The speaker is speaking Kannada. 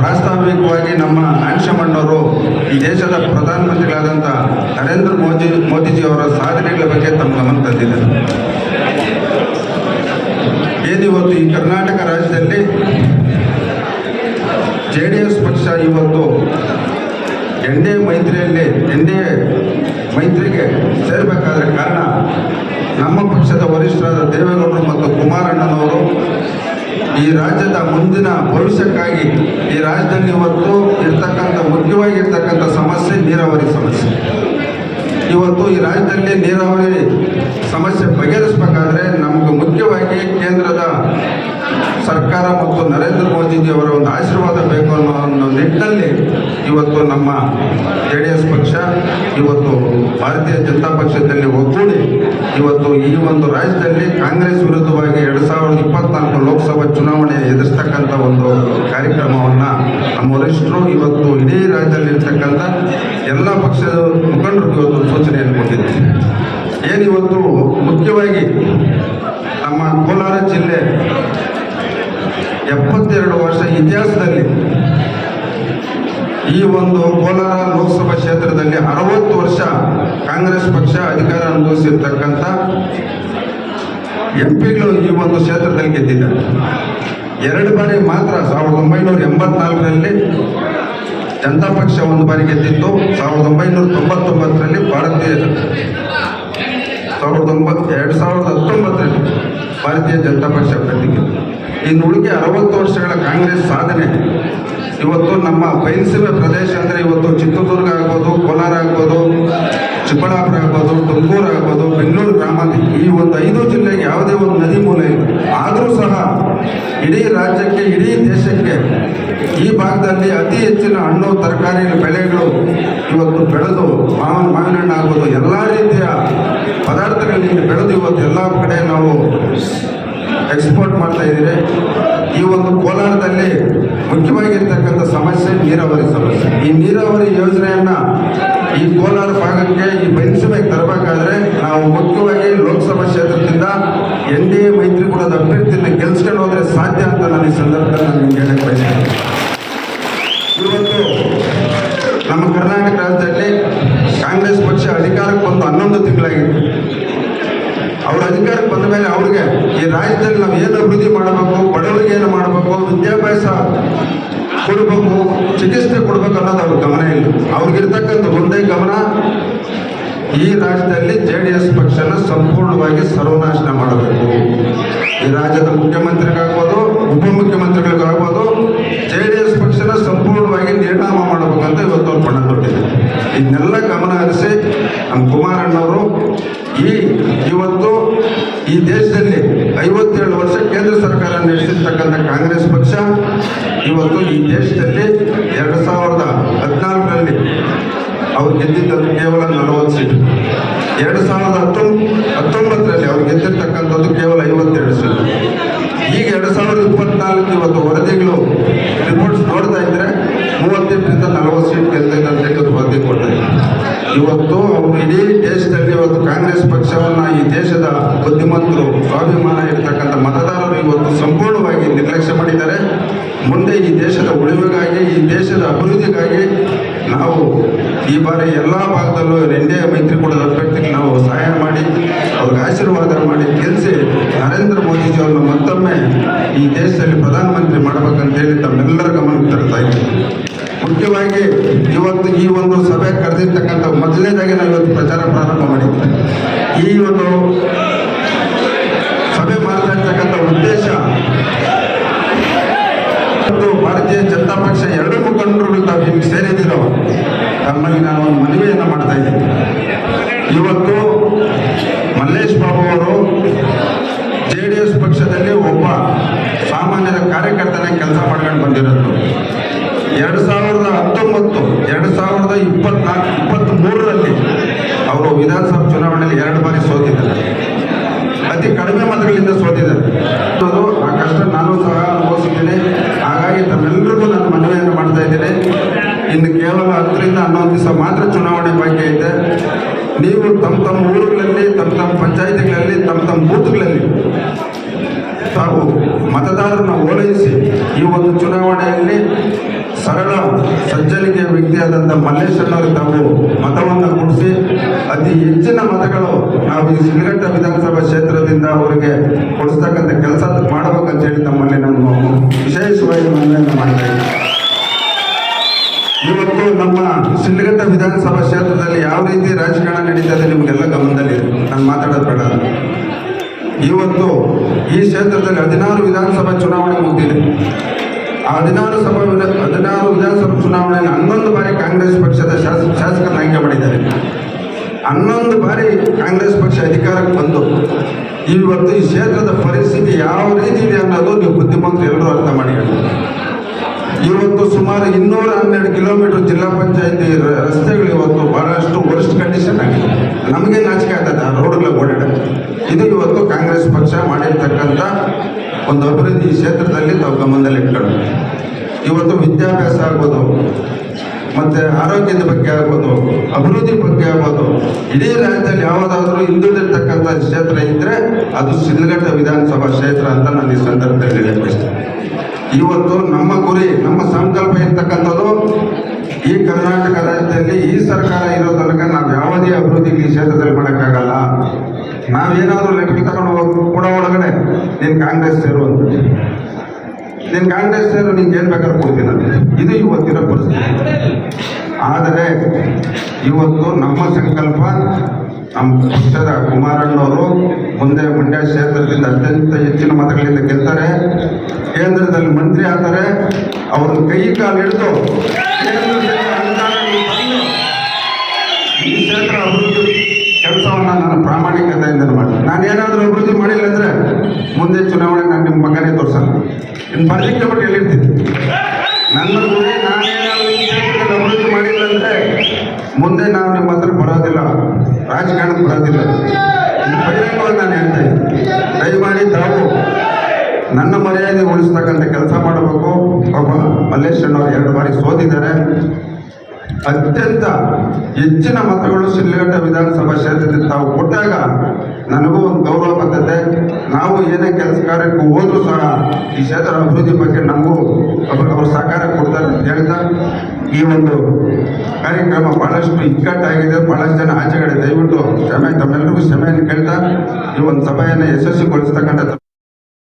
ಪ್ರಾಸ್ತಾವಿಕವಾಗಿ ನಮ್ಮ ಆಂಶಮಣ್ಣವರು ಈ ದೇಶದ ಪ್ರಧಾನಮಂತ್ರಿಗಳಾದಂಥ ನರೇಂದ್ರ ಮೋದಿ ಮೋದಿಜಿಯವರ ಸಾಧನೆಗಳ ಬಗ್ಗೆ ತಮ್ಮ ಗಮನ ತಂದಿದ್ದಾರೆ. ಏನಿವತ್ತು ಈ ಕರ್ನಾಟಕ ರಾಜ್ಯದಲ್ಲಿ ಜೆ ಡಿ ಎಸ್ ಪಕ್ಷ ಇವತ್ತು ಎನ್ ಮೈತ್ರಿಯಲ್ಲಿ, ಎನ್ ಮೈತ್ರಿಗೆ ಸೇರಬೇಕಾದ ಕಾರಣ ನಮ್ಮ ಪಕ್ಷದ ವರಿಷ್ಠರಾದ ದೇವೇಗೌಡರು ಮತ್ತು ಕುಮಾರಣ್ಣನವರು ಈ ರಾಜ್ಯದ ಮುಂದಿನ ಭವಿಷ್ಯಕ್ಕಾಗಿ ಈ ರಾಜ್ಯದಲ್ಲಿ ಇವತ್ತು ಇರ್ತಕ್ಕಂಥ, ಮುಖ್ಯವಾಗಿರ್ತಕ್ಕಂಥ ಸಮಸ್ಯೆ ನೀರಾವರಿ ಸಮಸ್ಯೆ. ಇವತ್ತು ಈ ರಾಜ್ಯದಲ್ಲಿ ನೀರಾವರಿ ಸಮಸ್ಯೆ ಬಗೆಹರಿಸಬೇಕಾದ್ರೆ ನಮಗೆ ಮುಖ್ಯವಾಗಿ ಕೇಂದ್ರದ ಸರ್ಕಾರ ಮತ್ತು ನರೇಂದ್ರ ಮೋದಿಜಿಯವರ ಒಂದು ಆಶೀರ್ವಾದ ಬೇಕು ಅನ್ನೋ ನಿಟ್ಟಿನಲ್ಲಿ ಇವತ್ತು ನಮ್ಮ ಜೆ ಡಿ ಎಸ್ ಪಕ್ಷ, ಇವತ್ತು ಭಾರತೀಯ ಜನತಾ ಪಕ್ಷದಲ್ಲಿ ಒಗ್ಗೂಡಿ ಇವತ್ತು ಈ ಒಂದು ರಾಜ್ಯದಲ್ಲಿ ಕಾಂಗ್ರೆಸ್ ವಿರುದ್ಧವಾಗಿ ಎರಡು ಸಾವಿರದ ಇಪ್ಪತ್ನಾಲ್ಕು ಲೋಕಸಭಾ ಚುನಾವಣೆ ಎದುರಿಸ್ತಕ್ಕಂಥ ಒಂದು ಕಾರ್ಯಕ್ರಮವನ್ನು ನಮ್ಮ ವರಿಷ್ಠರು ಇವತ್ತು ಇಡೀ ರಾಜ್ಯದಲ್ಲಿ ಇರ್ತಕ್ಕಂಥ ಎಲ್ಲ ಪಕ್ಷದ ಮುಖಂಡರಿಗೆ ಇವತ್ತು ಸೂಚನೆಯನ್ನು ಕೊಟ್ಟಿದ್ದೆ ಏನಿವತ್ತು ಮುಖ್ಯವಾಗಿ ನಮ್ಮ ಕೋಲಾರ ಜಿಲ್ಲೆ ಎಪ್ಪತ್ತೆರಡು ವರ್ಷ ಇತಿಹಾಸದಲ್ಲಿ ಈ ಒಂದು ಕೋಲಾರ ಲೋಕಸಭಾ ಕ್ಷೇತ್ರದಲ್ಲಿ ಅರವತ್ತು ವರ್ಷ ಕಾಂಗ್ರೆಸ್ ಪಕ್ಷ ಅಧಿಕಾರ ಅನುಭವಿಸಿರ್ತಕ್ಕಂಥ ಎಂ ಪಿಗಳು ಈ ಒಂದು ಕ್ಷೇತ್ರದಲ್ಲಿ ಗೆದ್ದಿದ್ದಾರೆ. ಎರಡು ಬಾರಿ ಮಾತ್ರ ಸಾವಿರದ ಒಂಬೈನೂರ ಎಂಬತ್ನಾಲ್ಕರಲ್ಲಿ ಜನತಾ ಪಕ್ಷ ಒಂದು ಬಾರಿ ಗೆದ್ದಿತ್ತು. ಸಾವಿರದ ಒಂಬೈನೂರ ತೊಂಬತ್ತೊಂಬತ್ತರಲ್ಲಿ ಭಾರತೀಯ ಸಾವಿರದ ಒಂಬತ್ತು ಎರಡು ಸಾವಿರದ ಹತ್ತೊಂಬತ್ತರಲ್ಲಿ ಭಾರತೀಯ ಜನತಾ ಪಕ್ಷ ಗೆದ್ದಿತ್ತು ಇನ್ನು ಉಳಿಕೆ ಅರವತ್ತು ವರ್ಷಗಳ ಕಾಂಗ್ರೆಸ್ ಸಾಧನೆ. ಇವತ್ತು ನಮ್ಮ ಬಯಲುಸೀಮೆ ಪ್ರದೇಶ ಅಂದರೆ ಇವತ್ತು ಚಿತ್ರದುರ್ಗ ಆಗ್ಬೋದು, ಕೋಲಾರ ಆಗ್ಬೋದು ಚಿಕ್ಕಬಳ್ಳಾಪುರ ಆಗ್ಬೋದು ತುಮಕೂರು ಆಗ್ಬೋದು ಬೆಂಗಳೂರು ಗ್ರಾಮಾಂತರ ಈ ಒಂದು ಐದು ಜಿಲ್ಲೆಗೆ ಯಾವುದೇ ಒಂದು ನದಿ ಮೂಲ ಇಲ್ಲ. ಆದರೂ ಸಹ ಇಡೀ ರಾಜ್ಯಕ್ಕೆ, ಇಡೀ ದೇಶಕ್ಕೆ ಈ ಭಾಗದಲ್ಲಿ ಅತಿ ಹೆಚ್ಚಿನ ಹಣ್ಣು, ತರಕಾರಿ ಬೆಳೆಗಳು ಇವತ್ತು ಬೆಳೆದು ಮಾವಿನ ಮಾವಿನ ಹಣ್ಣು ಆಗ್ಬೋದು ಎಲ್ಲ ರೀತಿಯ ಪದಾರ್ಥಗಳಿಗೆ ಬೆಳೆದು ಇವತ್ತು ಎಲ್ಲ ಕಡೆ ನಾವು ಎಕ್ಸ್ಪೋರ್ಟ್ ಮಾಡ್ತಾ ಇದ್ದೀರಿ. ಈ ಒಂದು ಕೋಲಾರದಲ್ಲಿ ಮುಖ್ಯವಾಗಿರ್ತಕ್ಕಂಥ ಸಮಸ್ಯೆ ನೀರಾವರಿ ಸಮಸ್ಯೆ. ಈ ನೀರಾವರಿ ಯೋಜನೆಯನ್ನ ಈ ಕೋಲಾರ ಭಾಗಕ್ಕೆ ಈ ಬಯಲುಸೀಮೆಗೆ ತರಬೇಕಾದ್ರೆ ನಾವು ಮುಖ್ಯವಾಗಿ ಲೋಕಸಭಾ ಕ್ಷೇತ್ರದಿಂದ ಎನ್ ಡಿ ಎ, ಮೈತ್ರಿಕೂಟದ ಅಭ್ಯರ್ಥಿಯನ್ನು ಗೆಲ್ಸ್ಕೊಂಡು ಹೋದ್ರೆ ಸಾಧ್ಯ ಅಂತ ನಾನು ಈ ಸಂದರ್ಭದಲ್ಲಿ ನಾನು ನಿಮ್ಗೆ ಹೇಳಕ್ ಬಯಸ್ತೇನೆ. ಇವತ್ತು ನಮ್ಮ ಕರ್ನಾಟಕ ರಾಜ್ಯದಲ್ಲಿ ಕಾಂಗ್ರೆಸ್ ಪಕ್ಷ ಅಧಿಕಾರಕ್ಕೆ ಬಂದು ಹನ್ನೊಂದು ತಿಂಗಳಾಗಿದೆ. ಅವರು ಅಧಿಕಾರಕ್ಕೆ ಬಂದ ಮೇಲೆ ಅವ್ರಿಗೆ ಈ ರಾಜ್ಯದಲ್ಲಿ ನಾವು ಏನು ಅಭಿವೃದ್ಧಿ ಮಾಡಬೇಕು, ಬಡವರಿಗೆ ಏನು ಮಾಡಬೇಕು, ವಿದ್ಯಾಭ್ಯಾಸ ಕೊಡಬೇಕು, ಚಿಕಿತ್ಸೆ ಕೊಡಬೇಕು ಅನ್ನೋದು ಅವ್ರ ಗಮನ ಇಲ್ಲ. ಅವ್ರಿಗಿರ್ತಕ್ಕಂಥ ಒಂದೇ ಗಮನ ಈ ರಾಜ್ಯದಲ್ಲಿ ಜೆ ಡಿ ಎಸ್ ಪಕ್ಷನ ಸಂಪೂರ್ಣವಾಗಿ ಸರ್ವನಾಶನ ಮಾಡಬೇಕು. ಈ ರಾಜ್ಯದ ಮುಖ್ಯಮಂತ್ರಿಗಾಗ್ಬೋದು ಉಪಮುಖ್ಯಮಂತ್ರಿಗಳಿಗಾಗ್ಬೋದು ಜೆ ಡಿ ಎಸ್ ಪಕ್ಷನ ಸಂಪೂರ್ಣವಾಗಿ ನಿರ್ನಾಮ ಮಾಡಬೇಕಂತ ಇವತ್ತು ಅವ್ರು ಪಣ ತೊಟ್ಟಿದ್ದಾರೆ ಇದನ್ನೆಲ್ಲ ಗಮನ ಹರಿಸಿ ನಮ್ಮ ಕುಮಾರಣ್ಣವರು ಈ ಇವತ್ತು ಈ ದೇಶದಲ್ಲಿ ಐವತ್ತೇಳು ವರ್ಷ ಕೇಂದ್ರ ಸರ್ಕಾರ ನಡೆಸಿರ್ತಕ್ಕಂಥ ಕಾಂಗ್ರೆಸ್ ಪಕ್ಷ ಇವತ್ತು ಈ ದೇಶದಲ್ಲಿ ಎರಡು ಸಾವಿರದ ಹದಿನಾಲ್ಕರಲ್ಲಿ ಅವ್ರು ಗೆದ್ದಿದ್ದದ್ದು ಕೇವಲ ನಲವತ್ತು ಸೀಟು. ಎರಡು ಸಾವಿರದ ಹತ್ತೊಂಬ ಹತ್ತೊಂಬತ್ತರಲ್ಲಿ ಅವ್ರು ಗೆದ್ದಿರ್ತಕ್ಕಂಥದ್ದು ಕೇವಲ ಐವತ್ತೆರಡು ಸೀಟು ಈಗ ಎರಡು ಸಾವಿರದ ಇಪ್ಪತ್ನಾಲ್ಕು ಇವತ್ತು ವರದಿಗಳು ರಿಪೋರ್ಟ್ಸ್ ನೋಡ್ತಾ ಇದ್ರೆ ಮೂವತ್ತೆಂಟರಿಂದ ನಲವತ್ತು ಸೀಟ್ ಗೆಲ್ತೈತೆ ಅಂತ ಹೇಳಿ ಇವತ್ತು ವರದಿ ಕೊಡ್ತಾ ಇದ್ದಾರೆ ಇವತ್ತು ಅವರು ಇಡೀ ದೇಶದಲ್ಲಿ ಇವತ್ತು ಪಕ್ಷವನ್ನ ಈ ದೇಶದ ಬುದ್ಧಿಮಂತರು ಸ್ವಾಭಿಮಾನ ಇರತಕ್ಕಂಥ ಮತದಾರರು ಇವತ್ತು ಸಂಪೂರ್ಣವಾಗಿ ನಿರ್ಲಕ್ಷ್ಯ ಮಾಡಿದ್ದಾರೆ. ಮುಂದೆ ಈ ದೇಶದ ಉಳಿವಿಗಾಗಿ, ಈ ದೇಶದ ಅಭಿವೃದ್ಧಿಗಾಗಿ ನಾವು ಈ ಬಾರಿ ಎಲ್ಲ ಭಾಗದಲ್ಲೂ ಎನ್ ಡಿ ಎ ಮೈತ್ರಿಕೂಟದ ಅಭ್ಯರ್ಥಿಗೆ ನಾವು ಸಹಾಯ ಮಾಡಿ, ಅವ್ರಿಗೆ ಆಶೀರ್ವಾದ ಮಾಡಿ ಗೆಲ್ಲಿಸಿ ನರೇಂದ್ರ ಮೋದಿಜಿ ಅವ್ರನ್ನ ಮತ್ತೊಮ್ಮೆ ಈ ದೇಶದಲ್ಲಿ ಪ್ರಧಾನಮಂತ್ರಿ ಮಾಡಬೇಕಂತೇಳಿ ತಮ್ಮೆಲ್ಲರ ಗಮನಕ್ಕೆ ತರ್ತಾ ಮುಖ್ಯವಾಗಿ ಇವತ್ತು ಈ ಒಂದು ಸಭೆ ಕರೆದಿರ್ತಕ್ಕಂಥ ಮೊದಲನೇದಾಗಿ ನಾವು ಇವತ್ತು ಪ್ರಚಾರ ಪ್ರಾರಂಭ ಮಾಡಿದ್ವಿ ಈ ಒಂದು ಸಭೆ ಮಾಡ್ತಾ ಇರ್ತಕ್ಕಂಥ ಉದ್ದೇಶ ಭಾರತೀಯ ಜನತಾ ಪಕ್ಷ ಎರಡು ಮುಖಂಡರುಗಳು ತಾವು ಇಲ್ಲಿ ಸೇರಿದಿರೋ ತಮ್ಮಲ್ಲಿ ನಾನು ಒಂದು ಮನವಿಯನ್ನು ಮಾಡ್ತಾ ಇದ್ದೀನಿ. ಇವತ್ತು ಮಲ್ಲೇಶ್ ಬಾಬು ಅವರು ಜೆ ಡಿ ಎಸ್ ಪಕ್ಷದಲ್ಲಿ ಒಬ್ಬ ಸಾಮಾನ್ಯರ ಕಾರ್ಯಕರ್ತನ ಕೆಲಸ ಮಾಡ್ಕೊಂಡು ಬಂದಿರೋದು. ಎರಡು ಸಾವಿರದ ಹತ್ತೊಂಬತ್ತು, ಎರಡು ಸಾವಿರದ ಇಪ್ಪತ್ನಾಲ್ಕು ಅವರು ವಿಧಾನಸಭಾ ಚುನಾವಣೆಯಲ್ಲಿ ಎರಡು ಬಾರಿ ಸೋತಿದ್ದಾರೆ. ಅತಿ ಕಡಿಮೆ ಮತಗಳಿಂದ ಸೋತಿದ್ದಾರೆ. ಆ ಕಷ್ಟ ನಾನು ಸಹ ಅನುಭವಿಸಿದ್ದೇನೆ. ಹಾಗಾಗಿ ತಮ್ಮೆಲ್ಲರಿಗೂ ನಾನು ಮನವಿಯನ್ನು ಮಾಡ್ತಾ ಇದ್ದೇನೆ. ಇನ್ನು ಕೇವಲ ಹತ್ತರಿಂದ ಹನ್ನೊಂದು ದಿವಸ ಮಾತ್ರ ಚುನಾವಣೆ ಬಾಕಿ ಐತೆ. ನೀವು ತಮ್ಮ ತಮ್ಮ ಊರುಗಳಲ್ಲಿ ತಮ್ಮ ತಮ್ಮ ಪಂಚಾಯಿತಿಗಳಲ್ಲಿ ತಮ್ಮ ತಮ್ಮ ಬೂತ್ಗಳಲ್ಲಿ ತಾವು ಮತದಾರರನ್ನು ಓಲೈಸಿ ಈ ಒಂದು ಚುನಾವಣೆಯಲ್ಲಿ ಸರಳ, ಸಜ್ಜನಿಕೆಯ ವ್ಯಕ್ತಿಯಾದಂಥ ಮಲ್ಲೇಶ್ವರನವರು ತಾವು ಮತವನ್ನು ಕೊಡಿಸಿ ಅತಿ ಹೆಚ್ಚಿನ ಮತಗಳು ನಾವು ಈ ಸಿರಿಘಟ್ಟ ವಿಧಾನಸಭಾ ಕ್ಷೇತ್ರದಿಂದ ಅವರಿಗೆ ಕೊಡಿಸ್ತಕ್ಕಂಥ ಕೆಲಸ ಮಾಡಬೇಕಂತ ಹೇಳಿ ನಮ್ಮಲ್ಲಿ ನಾನು ವಿಶೇಷವಾಗಿ ಮನವಿಯನ್ನು ಮಾಡ್ತಾ ಇವತ್ತು ನಮ್ಮ ಶಿಡ್ಲಘಟ್ಟ ವಿಧಾನಸಭಾ ಕ್ಷೇತ್ರದಲ್ಲಿ ಯಾವ ರೀತಿ ರಾಜಕಾರಣ ನಡೀತದೆ ನಿಮಗೆಲ್ಲ ಗಮನದಲ್ಲಿ ನಾನು ಮಾತಾಡೋದು ಬೇಡ. ಇವತ್ತು ಈ ಕ್ಷೇತ್ರದಲ್ಲಿ ಹದಿನಾರು ವಿಧಾನಸಭಾ ಚುನಾವಣೆ ಮುಗಿದಿದೆ. ಆ ಹದಿನಾರು ಸಭಾ ಹದಿನಾರು ವಿಧಾನಸಭಾ ಚುನಾವಣೆಯಲ್ಲಿ ಹನ್ನೊಂದು ಬಾರಿ ಕಾಂಗ್ರೆಸ್ ಪಕ್ಷದ ಶಾಸಕ ಶಾಸಕರನ್ನ ಆಯ್ಕೆ ಮಾಡಿದ್ದಾರೆ. ಹನ್ನೊಂದು ಬಾರಿ ಕಾಂಗ್ರೆಸ್ ಪಕ್ಷ ಅಧಿಕಾರಕ್ಕೆ ಬಂದು, ಇವತ್ತು ಈ ಕ್ಷೇತ್ರದ ಪರಿಸ್ಥಿತಿ ಯಾವ ರೀತಿ ಇದೆ ಅನ್ನೋದು ನೀವು ಬುದ್ಧಿಮಂತರು ಎಲ್ಲರೂ ಅರ್ಥ ಮಾಡಿ ಇವತ್ತು ಸುಮಾರು ಇನ್ನೂರ ಹನ್ನೆರಡು ಕಿಲೋಮೀಟರ್ ಜಿಲ್ಲಾ ಪಂಚಾಯತಿ ರಸ್ತೆಗಳು ಇವತ್ತು ಬಹಳಷ್ಟು ವರ್ಸ್ಟ್ ಕಂಡೀಷನ್ ಆಗಿದೆ. ನಮಗೆ ನಾಚಿಕೆ ಆಗ್ತದೆ, ಆ ರೋಡ್ಗಳ ಓಡಾಡ ಇದು ಇವತ್ತು ಕಾಂಗ್ರೆಸ್ ಪಕ್ಷ ಮಾಡಿರ್ತಕ್ಕಂಥ ಒಂದು ಅಭಿವೃದ್ಧಿ ಕ್ಷೇತ್ರದಲ್ಲಿ ತಾವು ಗಮನದಲ್ಲಿ ಇಟ್ಕೊಂಡು ಇವತ್ತು ವಿದ್ಯಾಭ್ಯಾಸ ಆಗ್ಬೋದು ಮತ್ತೆ ಆರೋಗ್ಯದ ಬಗ್ಗೆ ಆಗ್ಬೋದು, ಅಭಿವೃದ್ಧಿ ಬಗ್ಗೆ ಆಗ್ಬೋದು, ಇಡೀ ರಾಜ್ಯದಲ್ಲಿ ಯಾವುದಾದ್ರೂ ಹಿಂದುಳಿದಿರ್ತಕ್ಕಂಥ ಕ್ಷೇತ್ರ ಇದ್ರೆ ಅದು ಸಿದ್ಧಘಟ್ಟ ವಿಧಾನಸಭಾ ಕ್ಷೇತ್ರ ಅಂತ ನಾನು ಈ ಸಂದರ್ಭದಲ್ಲಿ ಹೇಳಕ್ ಬಯಸ್ತೇನೆ ಇವತ್ತು ನಮ್ಮ ಗುರಿ, ನಮ್ಮ ಸಂಕಲ್ಪ ಇರ್ತಕ್ಕಂಥದ್ದು ಈ ಕರ್ನಾಟಕ ರಾಜ್ಯದಲ್ಲಿ ಈ ಸರ್ಕಾರ ಇರೋ ತನಕ ನಾವು ಯಾವುದೇ ಅಭಿವೃದ್ಧಿ ಈ ಕ್ಷೇತ್ರದಲ್ಲಿ ಮಾಡೋಕ್ಕಾಗಲ್ಲ. ನಾವೇನಾದರೂ ಲೆಕ್ಕ ತಗೊಂಡು ಹೋಗಿ, ಕೂಡ ಒಳಗಡೆ ನೀನು ಕಾಂಗ್ರೆಸ್ ಸೇರು ಅಂತ. ನೀನು ಕಾಂಗ್ರೆಸ್ ಸೇರು ನಿಂಗೆ ಏನು ಬೇಕಾದ್ರೂ ಕೊಡ್ತೀನಿ ಅಂತ ಇದು ಇವತ್ತಿನ ಪರಿಸ್ಥಿತಿ ಆದರೆ ಇವತ್ತು ನಮ್ಮ ಸಂಕಲ್ಪ ನಮ್ಮ ಪಕ್ಷದ ಕುಮಾರಣ್ಣವರು ಮುಂದೆ ಮಂಡ್ಯ ಕ್ಷೇತ್ರದಿಂದ ಅತ್ಯಂತ ಹೆಚ್ಚಿನ ಮತಗಳಿಂದ ಗೆಲ್ತಾರೆ. ಕೇಂದ್ರದಲ್ಲಿ ಮಂತ್ರಿ ಆದರೆ ಅವರು ಕೈ ಕಾಲು ಹಿಡಿದು ಈ ಕ್ಷೇತ್ರ ಅಭಿವೃದ್ಧಿ ಕೆಲಸವನ್ನು ನಾನು ಪ್ರಾಮಾಣಿಕತೆಯಿಂದ ಮಾಡ್ತೀನಿ. ನಾನು ಏನಾದರೂ ಅಭಿವೃದ್ಧಿ ಮಾಡಿಲ್ಲ ಅಂದ್ರೆ ಮುಂದೆ ಚುನಾವಣೆ ನಾನು ನಿಮ್ಮ ಮಗನೇ ತೋರಿಸಲ್ಲ ಇನ್ನು ಬರ್ಲಿಕ್ಕೆ ಬಿಟ್ಟು ಎಲ್ಲಿರ್ತೀನಿ? ನನ್ನ ಗುರಿ ನಾನೇನಾದರೂ ಈ ಕ್ಷೇತ್ರದಲ್ಲಿ ಮಾಡಿಲ್ಲ ಅಂದ್ರೆ ಮುಂದೆ ನಾವು ನಿಮ್ಮ ಹತ್ರ ಬರೋದಿಲ್ಲ, ರಾಜಕಾರಣಕ್ಕೆ ಬರೋದಿಲ್ಲ. ಬಹಿರಂಗವಾಗಿ ನಾನು ಹೇಳ್ತಾ ಇದ್ದೀನಿ. ದಯಮಾಡಿ ತಾವು ನನ್ನ ಮರ್ಯಾದೆ ಉಳಿಸ್ತಕ್ಕಂಥ ಕೆಲಸ ಮಾಡಬೇಕು. ಒಬ್ಬ ಮಲ್ಲೇಶಣ್ಣವ್ರು ಎರಡು ಬಾರಿ ಸೋತಿದ್ದಾರೆ. ಅತ್ಯಂತ ಹೆಚ್ಚಿನ ಮತಗಳು ಸಿಲ್ಲಿಘಟ್ಟ ವಿಧಾನಸಭಾ ಕ್ಷೇತ್ರದಲ್ಲಿ ತಾವು ಕೊಟ್ಟಾಗ ನನಗೂ ಒಂದು ಗೌರವ ಬರ್ತದೆ ನಾವು ಏನೇ ಕೆಲಸ ಕಾರ್ಯಕ್ಕೆ ಹೋದ್ರೂ ಸಹ ಈ ಕ್ಷೇತ್ರ ಅಭಿವೃದ್ಧಿ ಬಗ್ಗೆ ನಮಗೂ ಅವರು ಅವರು ಸಹಕಾರ ಕೊಡ್ತಾರೆ ಅಂತ ಹೇಳ್ತಾ ಈ ಒಂದು ಕಾರ್ಯಕ್ರಮ ಬಹಳಷ್ಟು ಇಕ್ಕಟ್ಟಾಗಿದೆ. ಬಹಳಷ್ಟು ಜನ ಆಚೆಗಡೆ ದಯವಿಟ್ಟು ಕ್ಷಮೆ, ತಮ್ಮೆಲ್ಲರಿಗೂ ಕ್ಷಮೆಯನ್ನು ಕೇಳ್ತಾ ಈ ಒಂದು ಸಭೆಯನ್ನು ಯಶಸ್ವಿಗೊಳಿಸ್ತಕ್ಕಂಥ